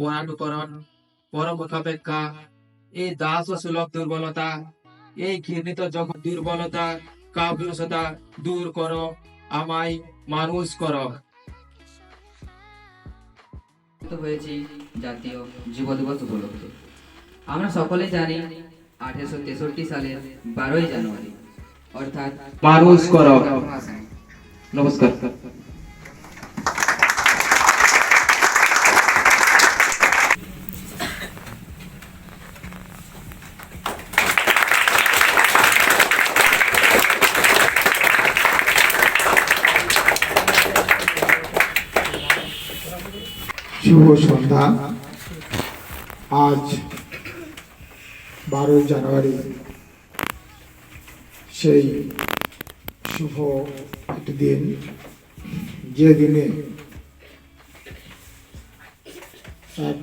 পরানুকরণ পরমুখাপেক্ষা এই দাস ও সুলভ দুর্বলতা এই ঘৃণিত জগৎ দুর্বলতা কাব্যসতা দূর করো আমায় মানুষ করো। হয়েছি জাতীয় যুব দিবস উপলক্ষে। আমরা সকলে জানি আঠেরোশো তেষট্টি সালের বারোই জানুয়ারি অর্থাৎ মানুষ করো। নমস্কার। সন্ধ্যা। আজ বারোই জানুয়ারি। সেই শুভ একটি দিন। যে দিনে এক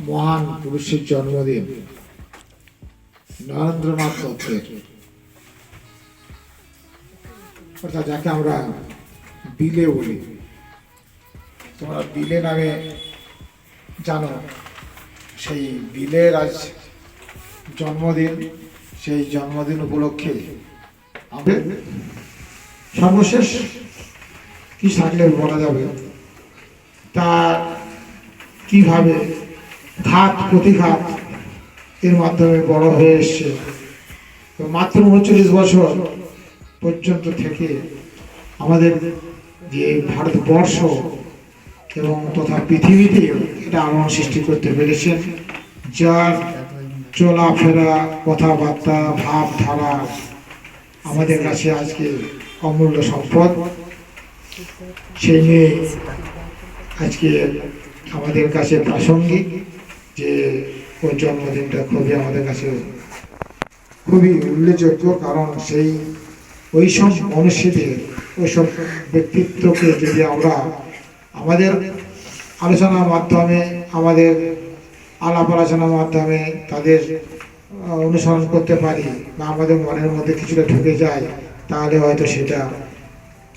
মহান পুরুষের জন্মদিন নরেন্দ্রনাথ দত্তের অর্থাৎ যাকে আমরা বিলে বলি। তোমরা বিলে নামে জানো, সেই বিলের আজ জন্মদিন, সেই জন্মদিন উপলক্ষে আমাদের সর্বশেষ কি থাকলে বলা যাবে? তার কীভাবে ঘাত প্রতিঘাত এর মাধ্যমে বড় হয়ে এসছে? মাত্র উনচল্লিশ বছর পর্যন্ত থেকে আমাদের যে ভারতবর্ষ এবং তথা পৃথিবীতে এটা আলোড়ন সৃষ্টি করতে পেরেছেন যার চলাফেরা, কথাবার্তা, ভাবধারা আমাদের কাছে আজকে অমূল্য সম্পদ। সেই নিয়ে আজকে আমাদের কাছে প্রাসঙ্গিক যে ওর জন্মদিনটা খুবই আমাদের কাছে খুবই উল্লেখযোগ্য, কারণ সেই ওইসব মনুষ্যদের, ওইসব ব্যক্তিত্বকে যদি আমরা আমাদের আলোচনার মাধ্যমে, আমাদের আলাপ আলোচনার মাধ্যমে তাদের অনুসরণ করতে পারি বা আমাদের মনের মধ্যে কিছুটা ঢুকে যায়, তাহলে হয়তো সেটা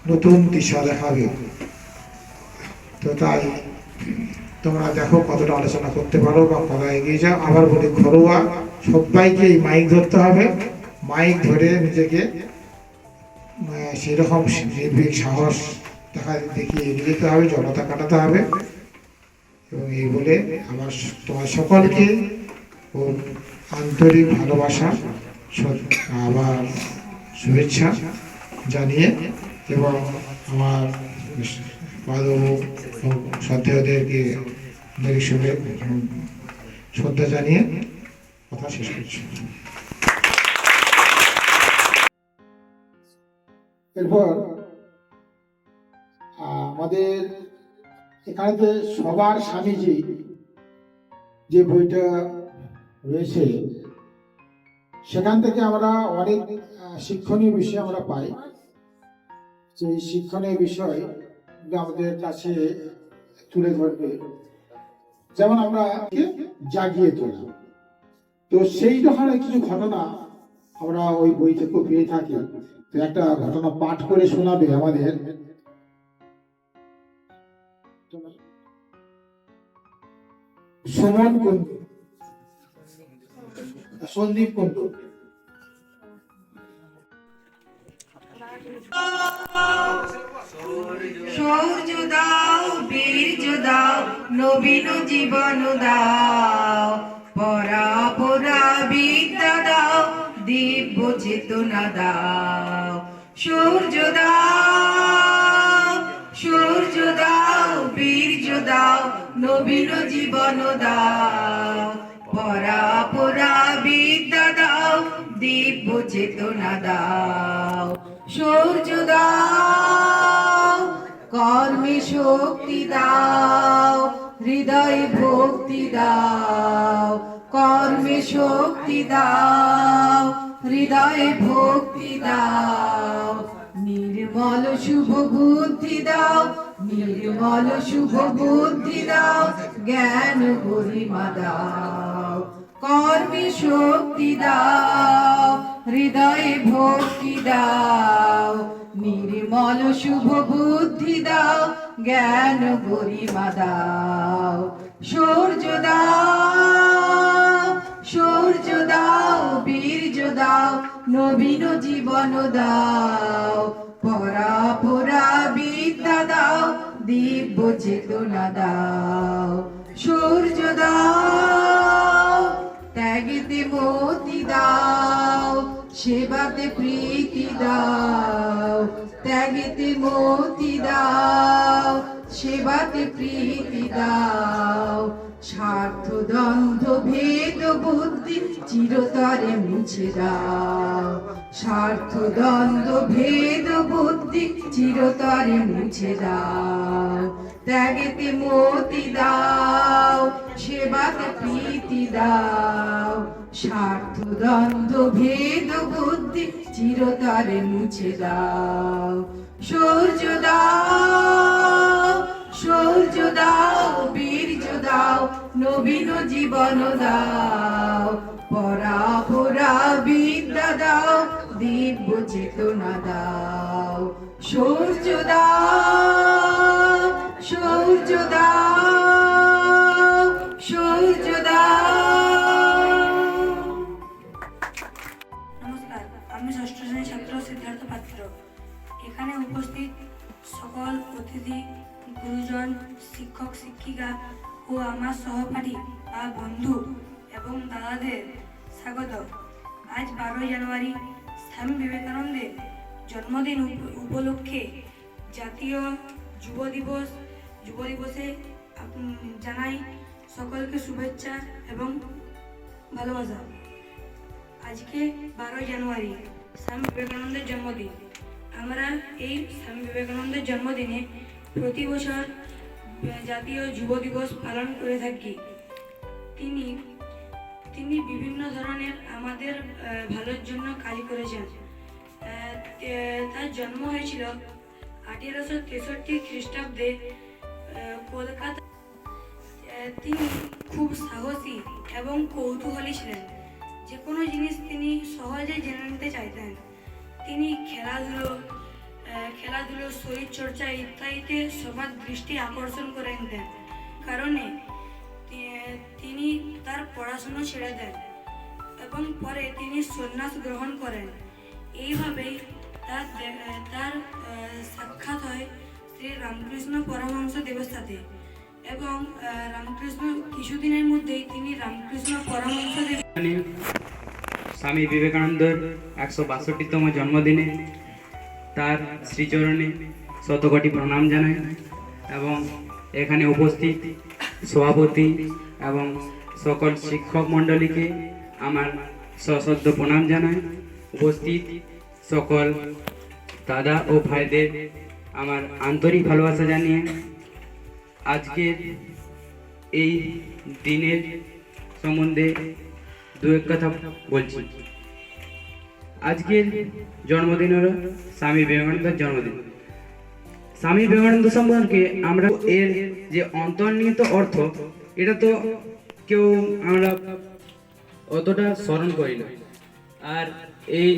নতুন দিশা দেখাবে। তো তাই তোমরা দেখো কতটা আলোচনা করতে পারো বা কতটা এগিয়ে যাও। আবার বলি, ঘরোয়া সবাইকে এই মাইক ধরতে হবে। মাইক ধরে নিজেকে সেরকম নির্ভীক সাহস দেখা দেখিয়ে এগিয়ে যেতে হবে, জনতা কাটাতে হবে। এবং এই বলে আমার তোমার সকলকে ও আন্তরিক ভালোবাসা আবার শুভেচ্ছা জানিয়ে এবং আমার বাদব শ্রদ্ধেয়দেরকে শুভে শ্রদ্ধা জানিয়ে কথা শেষ করছি। এরপর আমাদের এখানে যে সবার স্বামীজি যে বইটা রয়েছে, সেখান থেকে আমরা অনেক শিক্ষণীয় বিষয় আমরা পাই। সেই শিক্ষণীয় বিষয় আমাদের কাছে তুলে ধরবে। যেমন আমরা জাগিয়ে তোলা। তো সেই ধরনের কিছু ঘটনা আমরা ওই বই থেকে পেয়ে থাকি। তো একটা ঘটনা পাঠ করে শোনাবে আমাদের। সুমন কুন্ডু সন্দীপ কুন্ডু সৌর্য দাও, বীর্য দাও, নবীন জীবন দাও। পরা পরা বিদ্যা দাও, দিব্য চেতনা দাও। সূর্য দাও, সূর্য দাও নবীন জীবন দাও। পরা পরা বিদ্যা দাও দিব্য চেতনা দাও। সূর্য দাও, কর্মে শক্তি দাও, হৃদয় ভক্তি দাও। কর্মে শক্তি দাও, হৃদয় ভক্তি দাও। নির্মল শুভ বুদ্ধি দাও, নির্মল শুভ বুদ্ধি দাও, জ্ঞান গরিমা দাও, কর্মে শক্তি দাও, হৃদয়ে ভক্তি দাও, নির্মল শুভ বুদ্ধি দাও, জ্ঞান গরিমা দাও, সূর্য দাও। সূর্য দাও, বীর্য দাও, নবীন জীবন দাও। পরা পরা বিদ্যা দাও, দিব্য চেতনা দাও। সূর্য দাও, ত্যাগেতে মতি দাও, সেবাতে প্রীতি দাও। ত্যাগেতে মতি দাও, সেবাতে প্রীতি দাও। স্বার্থ দ্বন্দ্ব ভেদ বুদ্ধি চিরতরে মুছে দাও। স্বার্থ দ্বন্দ্ব ভেদ বুদ্ধি চিরতরে মুছে দাও। ত্যাগেতে মতি দাও, সেবাতে প্রীতি দাও। স্বার্থ দ্বন্দ্ব ভেদ বুদ্ধি চিরতরে মুছে দাও। সূর্য দাও সূর্য দাও। নবীন জীবন দাও পরা পরা বিদ্যা দাও, দিব্য চেতনা দাও। সূর্য দাও সূর্য দাও, সূর্য নমস্কার, আমি ষষ্ঠ শ্রেণির ছাত্র সিদ্ধার্থ পাত্র। এখানে উপস্থিত সকল অতিথি, গুরুজন, শিক্ষক, শিক্ষিকা ও আমার সহপাঠী বা বন্ধু এবং দাদাদের স্বাগত। আজ বারোই জানুয়ারি, স্বামী বিবেকানন্দের জন্মদিন উপলক্ষে জাতীয় যুব দিবস, যুব দিবসে জানাই সকলকে শুভেচ্ছা এবং ভালোবাসা। আজকে বারোই জানুয়ারি, স্বামী বিবেকানন্দের জন্মদিন। আমরা এই স্বামী বিবেকানন্দের জন্মদিনে প্রতি বছর জাতীয় যুব দিবস পালন করে থাকি। তিনি তিনি বিভিন্ন ধরনের আমাদের ভালোর জন্য কাজ করেছেন। তার জন্ম হয়েছিল আঠেরোশো তেষট্টি খ্রিস্টাব্দে কলকাতা তিনি খুব সাহসী এবং কৌতূহলী ছিলেন। যে কোনো জিনিস তিনি সহজে জেনে নিতে চাইতেন। তিনি খেলাধুলো খেলাধুলো, শরীরচর্চা ইত্যাদিতে সবার দৃষ্টি আকর্ষণ করে দেন। কারণে তিনি তার পড়াশুনো ছেড়ে দেন এবং পরে তিনি সন্ন্যাস গ্রহণ করেন। এইভাবেই তার তার সাক্ষাৎ হয় শ্রী রামকৃষ্ণ পরমহংস দেবের সাথে এবং রামকৃষ্ণ কিছুদিনের মধ্যেই তিনি রামকৃষ্ণ পরমহংস দেব স্বামী বিবেকানন্দর একশো বাষট্টিতম জন্মদিনে তার শ্রীচরণে শতকোটি প্রণাম জানাই এবং এখানে উপস্থিত সভাপতি এবং সকল শিক্ষক মণ্ডলীকে আমার সশ্রদ্ধ প্রণাম জানাই। উপস্থিত সকল দাদা ও ভাইদের আমার আন্তরিক ভালোবাসা জানিয়ে আজকের এই দিনের সম্বন্ধে দু এক কথা বলছি। আজকের জন্মদিন হলো স্বামী বিবেকানন্দের জন্মদিন। স্বামী বিবেকানন্দ সম্পর্কে আমরা এর যে অন্তর্নিহিত অর্থ, এটা তো কেউ আমরা অতটা স্মরণ করি না। আর এই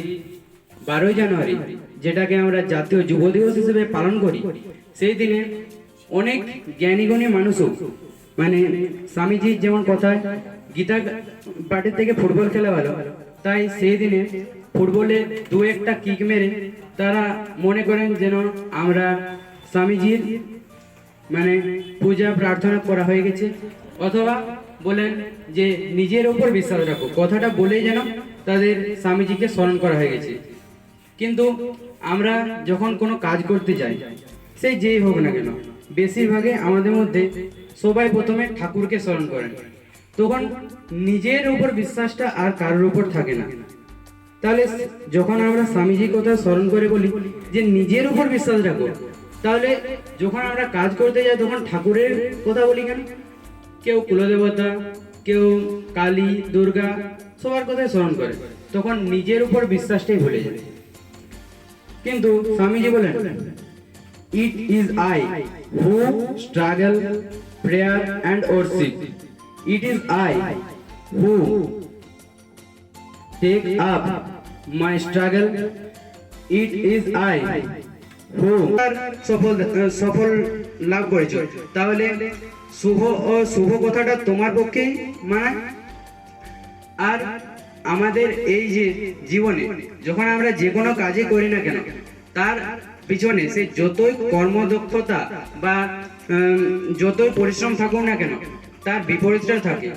বারোই জানুয়ারি, যেটাকে আমরা জাতীয় যুব দিবস হিসেবে পালন করি, সেই দিনে অনেক জ্ঞানীগুণী মানুষও মানে স্বামীজির যেমন কথায়, গীতা পার্টির থেকে ফুটবল খেলা ভালো, তাই সেই দিনে ফুটবলে দু একটা কিক মেরে তারা মনে করেন যেন আমরা স্বামীজির মানে পূজা, প্রার্থনা করা হয়ে গেছে। অথবা বলেন যে নিজের ওপর বিশ্বাস রাখো। কথাটা বলেই যেন তাদের স্বামীজিকে স্মরণ করা হয়ে গেছে। কিন্তু আমরা যখন কোনো কাজ করতে যাই, সেই যেই হোক না কেন, বেশিরভাগে আমাদের মধ্যে সবাই প্রথমে ঠাকুরকে স্মরণ করেন। তখন নিজের উপর বিশ্বাসটা আর কারোর উপর থাকে না। তাহলে যখন আমরা স্বামীজির কথা স্মরণ করে বলি যে নিজের উপর বিশ্বাস রাখো, তাহলে যখন আমরা কাজ করতে যাই তখন ঠাকুরের কথা বলি কেন? কেউ কুলদেবতা, কেউ কালী, দুর্গা সবার কথাই স্মরণ করে, তখন নিজের উপর বিশ্বাসটাই ভুলে যায়। কিন্তু স্বামীজি বলেন it is I who struggle prayer and worship it is I who take up my struggle. It is I আর সফল সফল লাভ করেছ। তাহলে শুভ ও শুভ কথাটা তোমার পক্ষেই মানে আর আমাদের এই যে জীবনে, যখন আমরা যে কোনো কাজই করি না কেন, তার পিছনে সে যতই কর্মদক্ষতা বা যতই পরিশ্রম থাকুক না কেন, তার বিপরীতটা থাকে।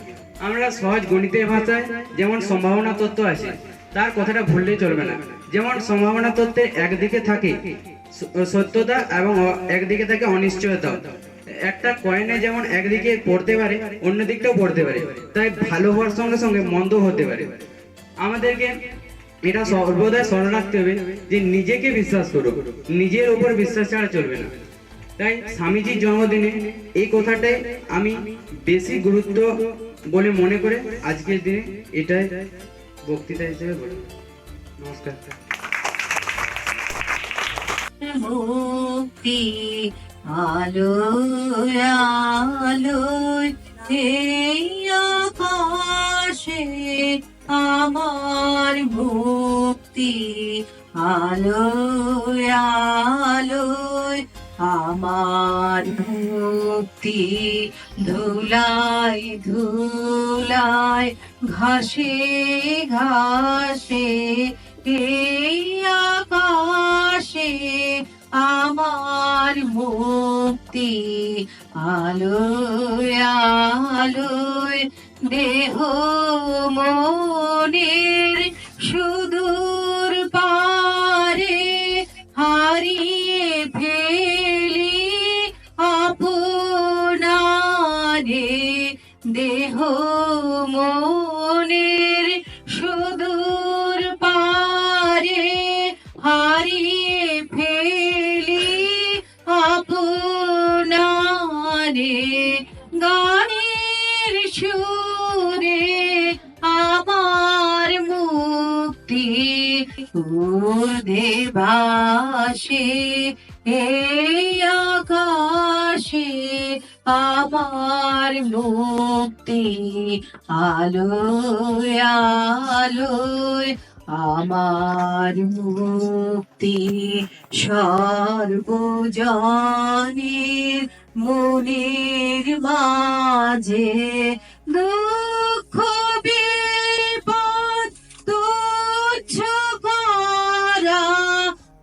আমরা সহজ গণিতের ভাষায় যেমন সম্ভাবনা তত্ত্ব আছে, তার কথাটা ভুললেই চলবে না। যেমন সম্ভাবনা তত্ত্বের একদিকে থাকে সত্যতা এবং একদিকে থাকে অনিশ্চয়তা। একটা কয়েনে যেমন একদিকে পড়তে পারে অন্য দিকটাও পড়তে পারে। তাই ভালো হওয়ার সঙ্গে সঙ্গে মন্দ হতে পারে। আমাদেরকে এটা সর্বদা স্মরণ রাখতে হবে যে নিজেকে বিশ্বাস করো, নিজের উপর বিশ্বাস ছাড়া চলবে না। তাই স্বামীজির জন্মদিনে এই কথাটাই আমি বেশি গুরুত্ব বলে মনে করে আজকের দিনে এটাই বক্তৃতা হিসেবে বলি। নমস্কার। আলোয় আলোয় আকাশে আমার মুক্তি আলোয় আলোয় আমার মুক্তি ধুলাই ধুলাই ঘাসে ঘাসে এই আকাশে আমার মুক্তি আলোয় আলোয় দেহ মনের সুদূর দেবাসে এই আকাশে আমার মুক্তি আলোয় আলোয় আমার মুক্তি। সর্বজনের মুনির মাঝে দুঃখ বিপদ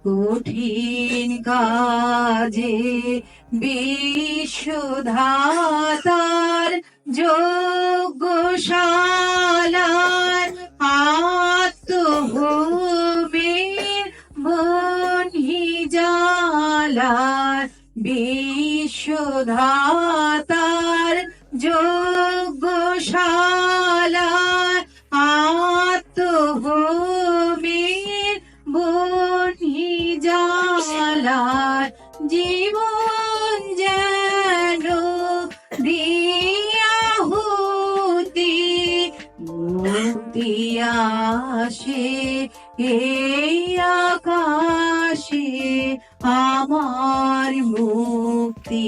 কঠিন কাজে বিশ্বধাতার যোগ্যশালার আত্মভূমির বনি জালার বিশ্বধাতার আসে এই আকাশে আমার মুক্তি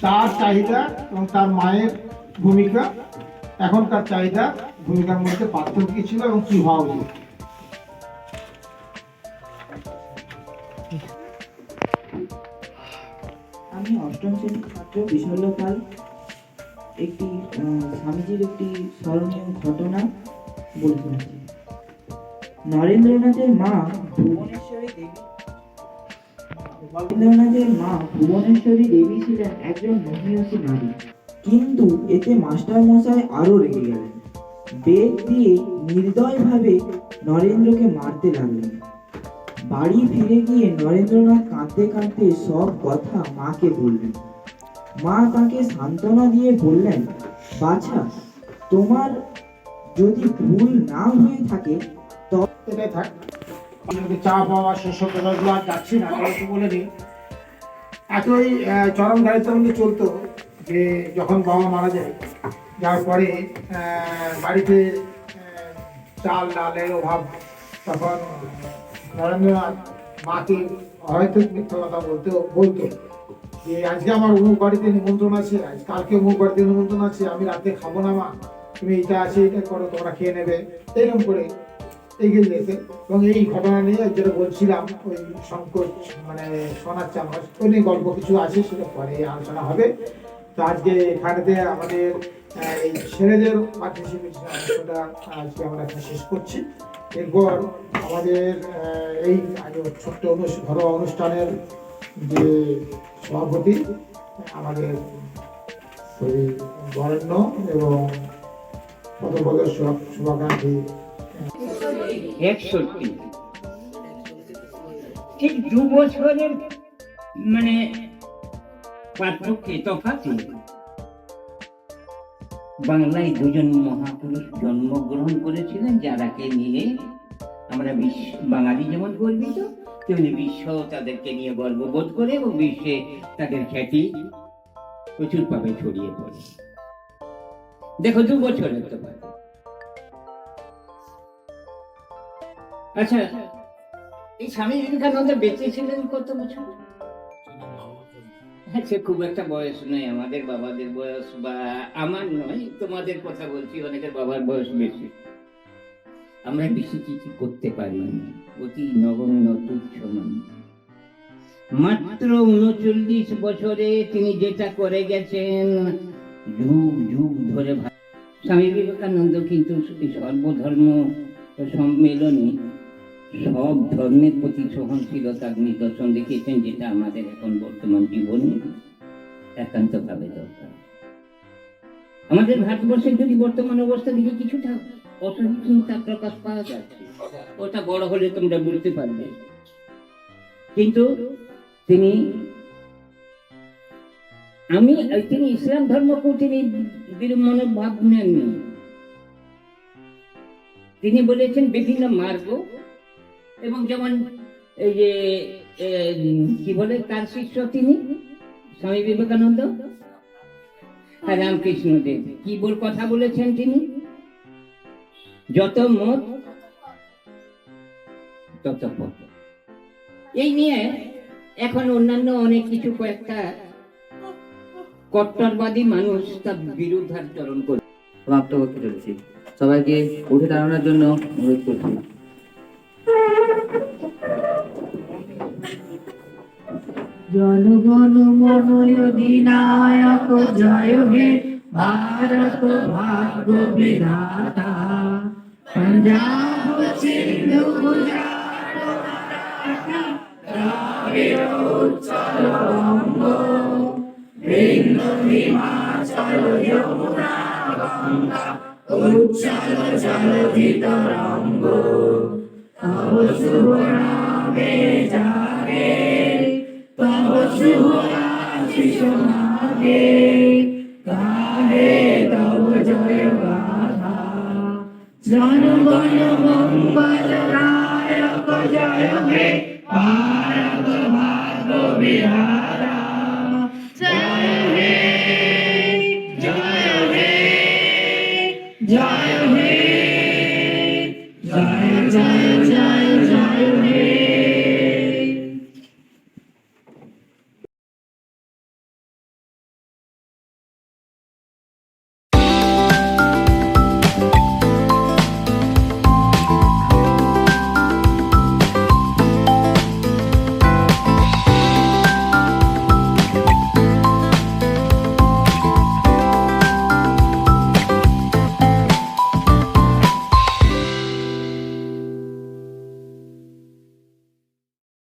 তার চাহিদা এবং তার মায়ের ভূমিকা, এখনকার চাহিদা, ভূমিকার মধ্যে পার্থক্য কি ছিল এবং কি হওয়া উচিত আমি অষ্টম শ্রেণির ছাত্র বিশল্য পাল একটি স্বামীজির একটি স্মরণীয় ঘটনা বলতে নরেন্দ্রনাথের মা ভুবনেশ্বরী দেবী রবীন্দ্রনাথের মা ভুবনেশ্বরী দেবী ছিলেন একজন মহিয়সী নারী কিন্তু এতে মাস্টার মশাই আরও রেগে গেলেন। দিয়ে নির্দয়ভাবে নরেন্দ্রকে মারতে লাগলেন। বাড়ি ফিরে গিয়ে নরেন্দ্রনাথ কাঁদতে কাঁদতে সব কথা মাকে বললেন। মা তাকে সান্ত্বনা দিয়ে বললেন, বাছা, তোমার যদি ভুল না হয়ে থাকে এটাই থাক। চা পাওয়া শেষ হতে লাগল আর যাচ্ছি না একটু বলে দিই। এতই চরম দারিদ্রের মধ্যে চলতো যে যখন বাবা মারা যায় যার পরে বাড়িতে চাল, ডালের অভাব, তখন নরেন্দ্রনাথ মাকে হয়তো মিথ্যা কথা বলতে বলতো যে, আজকে আমার অমুক বাড়িতে নিমন্ত্রণ আছে, আজ কালকে অমুক বাড়িতে নিমন্ত্রণ আছে, আমি রাতে খাব না মা, তুমি এটা আছে, এটা করো, তোমরা খেয়ে নেবে। এরকম করে এগিয়ে যেতে এবং এই ঘটনা নিয়ে যেটা বলছিলাম, ওই সংকোচ মানে সোনার চামচ ওই নিয়ে গল্প কিছু আছে, সেটা পরে আলোচনা হবে। তো আজকে এখানেতে আমাদের এই ছেলেদের পার্টিসিপেশন অংশটা আজকে আমরা শেষ করছি। এরপর আমাদের এই ছোট্ট অনুষ্ঠান ঘরোয়া অনুষ্ঠানের যে সভাপতি আমাদের বরেণ্য এবং পদ পদ শুভাকাঙ্ক্ষী একষট্টি। ঠিক দু বছরের মানে পার্থক্য তফাতে বাংলায় দুজন মহাপুরুষ জন্মগ্রহণ করেছিলেন, যারাকে নিয়ে আমরা বিশ্ব, বাঙালি যেমন গর্বিত, তেমনি বিশ্ব তাদেরকে নিয়ে গর্ববোধ করে এবং বিশ্বে তাদের খ্যাতি প্রচুরভাবে ছড়িয়ে পড়ে। দেখো, দু বছরের তো তফাৎ। আচ্ছা এই স্বামী বিবেকানন্দ বেঁচে ছিলেন কত বছর? আচ্ছা খুব একটা বয়স নয়, আমাদের বাবাদের বয়স বা আমার নয়, তোমাদের কথা বলছি, অনেকের বাবার বয়স বেশি। আমরা বেশি কিছু করতে পারি অতি নগণ্য তুচ্ছ নয় মাত্র উনচল্লিশ বছরে তিনি যেটা করে গেছেন, যুগ যুগ ধরে স্বামী বিবেকানন্দ কিন্তু সর্বধর্ম সম্মেলনে সব ধর্মের প্রতি সহনশীলতার নিদর্শন দেখিয়েছেন, যেটা আমাদের এখন বর্তমান জীবনে একান্তভাবে দরকার। আমাদের ভারতবর্ষের যদি বর্তমান অবস্থা দিকে কিছুটা অসহিষ্ণুতা প্রকাশ পাওয়া যাচ্ছে ওটা বড় হলে তোমরা বুঝতে পারবে। কিন্তু তিনি, আমি, তিনি ইসলাম ধর্মকেও তিনি বিরূপ মনোভাব নেননি তিনি বলেছেন, বিভিন্ন মার্গ এবং যেমন এই যে কি বলে তার শিষ্য তিনি? স্বামী বিবেকানন্দ? আর রামকৃষ্ণ দেব। কি বল কথা বলেছেন তিনি? যত মত, তত পথ। এই নিয়ে এখন অন্যান্য অনেক কিছু কয়েকটা কট্টরবাদী মানুষ তার বিরুদ্ধাচরণ করে। সমাপ্ত করতে চলেছি। সবাইকে উঠে দাঁড়ানোর জন্য অনুরোধ করছি। জনগণ মন অধিনায়ক জয় হে ভারত ভাগ্য বিধাতা। পঞ্জাব, সিন্ধু, গুজরাট উৎকল বঙ্গ। বৃন্দ উচ্চল তরঙ্গ তব শুভ জাগে। शिशुनाथे काले तव जय गाथा जन गण मङ्गलनायक जय मे भारत भागो विहारा जय हे जय हे जय हे जय जय जय जय हे